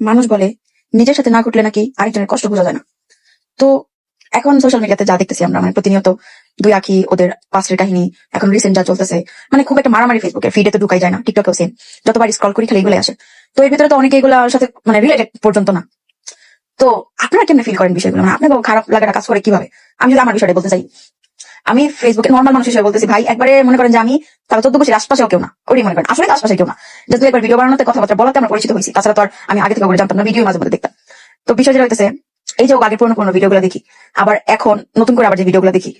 মানুষ বলে, নিজের সাথে না ঘটলে নাকি আরেকজনের কষ্ট বোঝা যায় না। তো এখন সোশ্যাল মিডিয়াতে যা দেখতেছি আমরা মানে প্রতিনিয়ত দুই আঁকি ওদের পাস্টের কাহিনী, এখন রিসেন্ট যা চলতেছে মানে খুব একটা মারামারি ফেসবুকে ফিডে তো ঢুকাই যায় না টিকটকেও সেম যতবার স্ক্রল করি খালি এগুলো আসে। তো এর ভিতরে তো অনেকে এগুলোর সাথে মানে রিলেটেড পর্যন্ত না। তো আপনারা কেমনে ফিল করেন বিষয়গুলো? মানে আপনাকে খারাপ লাগাটা কাজ করে কীভাবে? আমি যদি আমার বিষয়টা বলতে চাই আমি ফেসবুকে নর্মাল মানুষ হিসেবে বলতেছি, ভাই, একবারে মনে করেন যে আমি তার চোদ্দ বছর আশপাশেও কেউ না, ওটাই মনে করেন। আসলে আশপাশে কেউ না। যে তুই একবার ভিডিও বানানোতে কথাবার্তা বলাতে আমরা পরিচিত হয়েছি। তাছাড়া তো আর আমি আগে থেকে ওগুলো জানতাম না ভিডিও মাঝে মধ্যে দেখতাম। তো বিষয় যেটা হইতেছে, এই যে ও আগে পুরোনো পুরোনো ভিডিওগুলো দেখি, আবার এখন নতুন করে আবার যে ভিডিওগুলো দেখি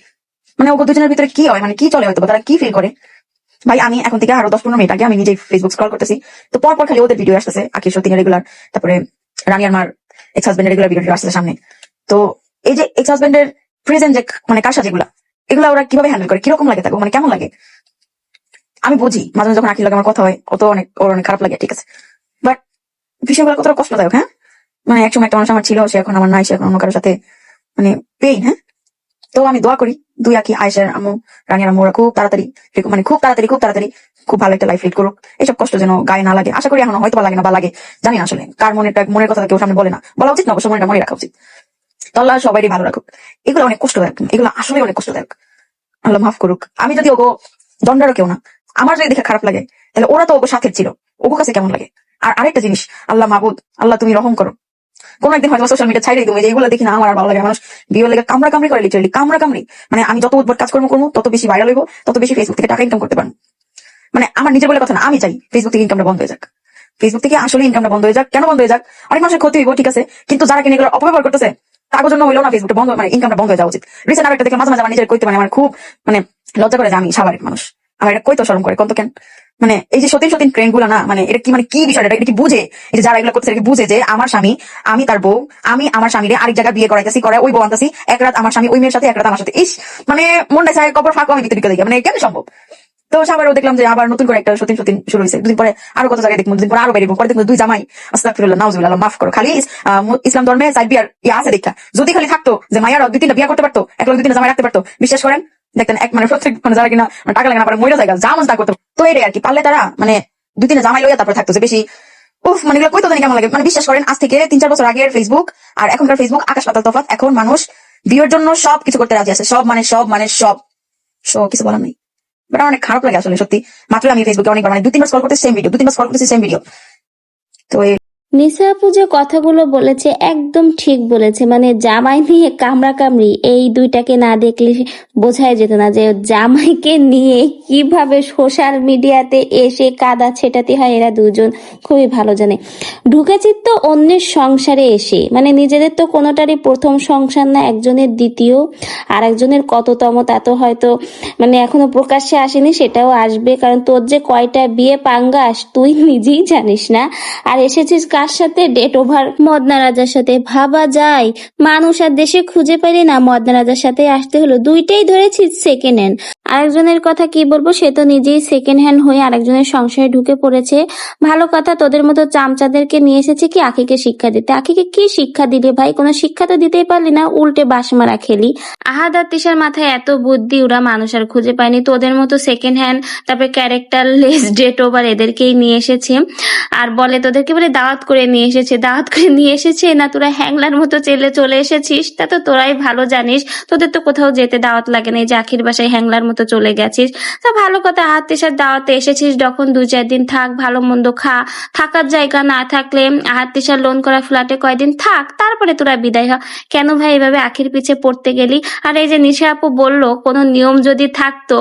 মানে ওগো দুজনের ভিতরে কি হয় মানে কি চলে হয়তো তারা কি ফিল করে? ভাই, আমি এখন থেকে আরও দশ পনেরো মিনিট আগে আমি নিজে ফেসবুক স্ক্রল করতেছি। তো পর খালি ওদের ভিডিও আসতেছে আকির সত্যিনের রেগুলার তারপরে রানি আমার এক্স হাজবেন্ডের রেগুলার ভিডিও আসতেছে সামনে। তো এই যে এক্স হাজবেন্ডের প্রেজেন্ট যে মানে কার সাথে এগুলা ওরা কীভাবে হ্যান্ডেল করে? কীরকম লাগে তাকে? মানে কেমন লাগে? আমি বুঝি। মাঝে মাঝে যখন আকির লাগে আমার কথা হয় অত অনেক ওর অনেক খারাপ লাগে, ঠিক আছে? বাট বিষয়গুলো কতটা কষ্টদায়ক হ্যাঁ? মানে একসময় একটা মানুষ আমার ছিল, সে এখন আমার নাই, সে এখন অন্য কারোর সাথে মানে পেইন হ্যাঁ? তো আমি দোয়া করি, দুই আঁকি আয়েশার আমু রানিয়ার আম্মু, ওরা খুব তাড়াতাড়ি মানে খুব তাড়াতাড়ি খুব তাড়াতাড়ি খুব ভালো একটা লাইফ লিড করুক। এইসব কষ্ট যেন গায়ে না লাগে। আশা করি এখন হয়তো লাগে না বা লাগে। জানি না আসলে কার মনেটা মনের কথা কেউ সামনে বলে না। বলা উচিত না, অবশ্য মনে রাখা উচিত। আল্লাহ সবাই ভালো রাখুক। এগুলো অনেক কষ্টদায়ক এগুলো আসলে অনেক কষ্টদায়ক। আল্লাহ মাফ করুক। আমি যদি ওগো দণ্ডারও কেউ না, আমার যদি দেখে খারাপ লাগে, তাহলে ওরা তো ওগো সাথে ছিল। ওগো কাছে কেমন লাগে? আর আরেকটা জিনিস, আল্লাহ মাহবুদ আল্লাহ তুমি রহম করো। কোন একদিন হয়তো সোশ্যাল মিডিয়া ছাইড়ে তুমি যে এগুলো দেখি না, আমার আর ভালো লাগে মানুষ বিয়ে লেগে কামড়া কামড়ি করে লিটারেলি কামড়া কামড়ি মানে আমি যত উদ্ভট কাজকর্ম করব, তত বেশি ভাইরাল হইব, তত বেশি ফেসবুক থেকে টাকা ইনকাম করতে পারব। মানে আমার নিজের বলে কথা না, আমি চাই ফেসবুক থেকে ইনকামটা বন্ধ হয়ে যাক। ফেসবুক থেকে আসলে ইনকামটা বন্ধ হয়ে যাক। কেন বন্ধ হয়ে যাক? অনেক মানুষের ক্ষতি হইব, ঠিক আছে। কিন্তু যারা কিনে এগুলো অপব্যবহার করতেছে তার জন্য হইলেও না ফেসবুকটা বন্ধ মানে ইনকামটা বন্ধ হয়ে যাওয়া উচিত। রিসেন্ট আরেকটা দেখে মাঝে মাঝে আমার নিজের কইতে মানে আমার খুব মানে লজ্জা করে যে আমি স্বাভাবিক মানুষ। আমার এটা কইতো শরম করে কত কেন? মানে এই যে সতীন সতীন ট্রেনগুলো না মানে এটা কি মানে কি বিষয়টা এটা কি বুঝে? এই যে যারা এগুলো করছে বুঝে যে আমার স্বামী, আমি তার বউ, আমি আমার স্বামীরে আরেক জায়গায় বিয়ে করাইতেছি, করে ওই বউ আনতেছি, এক রাত আমার স্বামী, ওই মেয়ের সাথে এক রাত আমার সাথে। ইস মানে মনটা চায় কবর ফাঁকো আমি ভিতরে দেখে মানে কেন সম্ভব? তো আবারও দেখলাম যে আবার নতুন করে একটা সতীন সতীন শুরু হয়েছে। দুদিন পরে আরও কত জায়গায় দেখব, দুদিন পরে আরও বেরিয়ে পরে দেখব দুই জামাই। আস্তাগফিরুল্লাহ, নাউজুবিল্লাহ, মাফ করো। খালি ইসলাম ধর্মে সাইড বিয়ার ইয়ে আছে দেখা। যদি খালি থাকতো যে মাইয়ারা দুই তিনটা বিয়া করতে পারতো, এক দুই তিনটা জামাই রাখতে পারতো, বিশ্বাস করেন? দেখতেন এক মানে প্রত্যেক মানে যারা কিনা টাকা লাগে না পারে মহিলা জায়গা, যা মন তা করতো। তো এটাই আর কি, পারলে তারা মানে দুই তিনটা জামাই লইয়া তারপরে থাকতো যে বেশি, উফ মানে এগুলো কইতো জানি কেমন লাগে। মানে বিশ্বাস করেন, আজ থেকে তিন চার বছর আগের ফেসবুক আর এখনকার ফেসবুক আকাশ পাতাল তফাৎ, এখন মানুষ বিয়ের জন্য সব কিছু করতে রাজি আছে। সব মানে সব মানে সব। সো কিছু বলার নেই। বাট অনেক খারাপ লাগে আসলে, সত্যি। মাত্র আমি ফেসবুকে অনেকবার মানে দু তিনবার স্কল করতে সেম ভিডিও দু তিনবার স্কল করতে সেম ভিডিও তো নিসা আপু যে কথাগুলো বলেছে, একদম ঠিক বলেছে। মানে জামাই নিয়ে কামড়া কামড়ি এই দুইটাকে না দেখলে বোঝাই যেত না যে জামাইকে নিয়ে কীভাবে সোশ্যাল মিডিয়াতে এসে কাদা ছেটাতে হয়, এরা দুজন খুবই ভালো জানে। ঢুকেছি তো অন্যের সংসারে এসে। মানে নিজেদের তো কোনোটারই প্রথম সংসার না, একজনের দ্বিতীয়, আর একজনের কততম, তা তো হয়তো মানে এখনও প্রকাশ্যে আসেনি, সেটাও আসবে। কারণ তোর যে কয়টা বিয়ে পাঙ্গাস, তুই নিজেই জানিস না। আর এসেছিস কার সাথে ডেট ওভার মদনা রাজার সাথে। ভাবা যায়। মানুষ আর দেশে খুঁজে পাইলে না। মদনা রাজার সাথে আসতে হলো। দুইটাই ধরেছিস সেকেন্ড হ্যান্ড আরেকজনের কথা কি বলব? সে তো নিজেই সেকেন্ড হ্যান্ড হয়ে আরেকজনের সংসারে ঢুকে পড়েছে। ভালো কথা, তোদের মতো চামচাদেরকে নিয়ে এসেছে কি আখিকে শিক্ষা দিতে? আখিকে কি শিক্ষা দিলে ভাই? কোনো শিক্ষা তো দিতেই পারলি না, উল্টে বাস মারা খেলি। আহাদ আর তিশার মাথায় এত বুদ্ধি, ওরা মানুষ আর খুঁজে পায়নি। তোদের মতো সেকেন্ড হ্যান্ড তারপরে ক্যারেক্টার লেস ডেট ওভার এদেরকেই নিয়ে এসেছে। আর বলে তোদেরকে বলে দাওয়াত করে নিয়ে এসেছে দাওয়াত করে নিয়ে এসেছে। না, তোরা হ্যাংলার মতো চেলে চলে এসেছিস, তা তো তোরাই ভালো জানিস। তোদের তো কোথাও যেতে দাওয়াত লাগে না, এই যে বাসায় হ্যাংলার মতো চলে গেছিস। তা ভালো কথা হাত তেসার দাওয়াতে এসেছিস, যখন দু চার দিন থাক, ভালো মন্দ খা। থাকার জায়গা না থাকলে হাত তেসার লোন করা ফ্ল্যাটে কয়দিন থাক, তারপরে তোরা বিদায় হ। কেন ভাই, এভাবে আখির পিছে পড়তে গেলি? আর এই যে নিশা আপু বলল, কোনো নিয়ম যদি থাকতো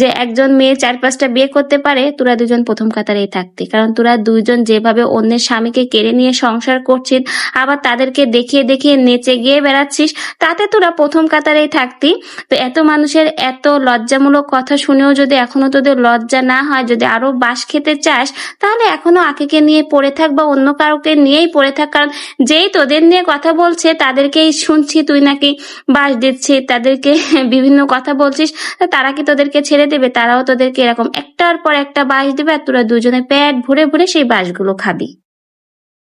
যে একজন মেয়ে চার পাঁচটা বিয়ে করতে পারে, তোরা দুজন প্রথম কাতারেই থাকতি। কারণ তোরা দুইজন যেভাবে অন্যের স্বামীকে কেড়ে নিয়ে সংসার করছিস, আবার তাদেরকে দেখিয়ে দেখিয়ে নেচে গিয়ে বেড়াচ্ছিস, তাতে তোরা প্রথম কাতারেই থাকতি। তো এত মানুষের এত লজ্জামূলক কথা শুনেও যদি এখনও তোদের লজ্জা না হয়, যদি আরও বাস খেতে চাস, তাহলে এখনও আকিকে নিয়ে পড়ে থাক বা অন্য কাউকে নিয়েই পড়ে থাক, কারণ যেই তোদের নিয়ে কথা বলছে, তাদেরকেই শুনছি তুই নাকি বাস দিচ্ছি, তাদেরকে বিভিন্ন কথা বলছিস তারা কি তোদেরকে ছেড়ে দেবে? তারাও তোদেরকে এরকম একটার পর একটা বাস দেবে, আর তোরা দুজনে পেট ভরে ভরে সেই বাসগুলো খাবি।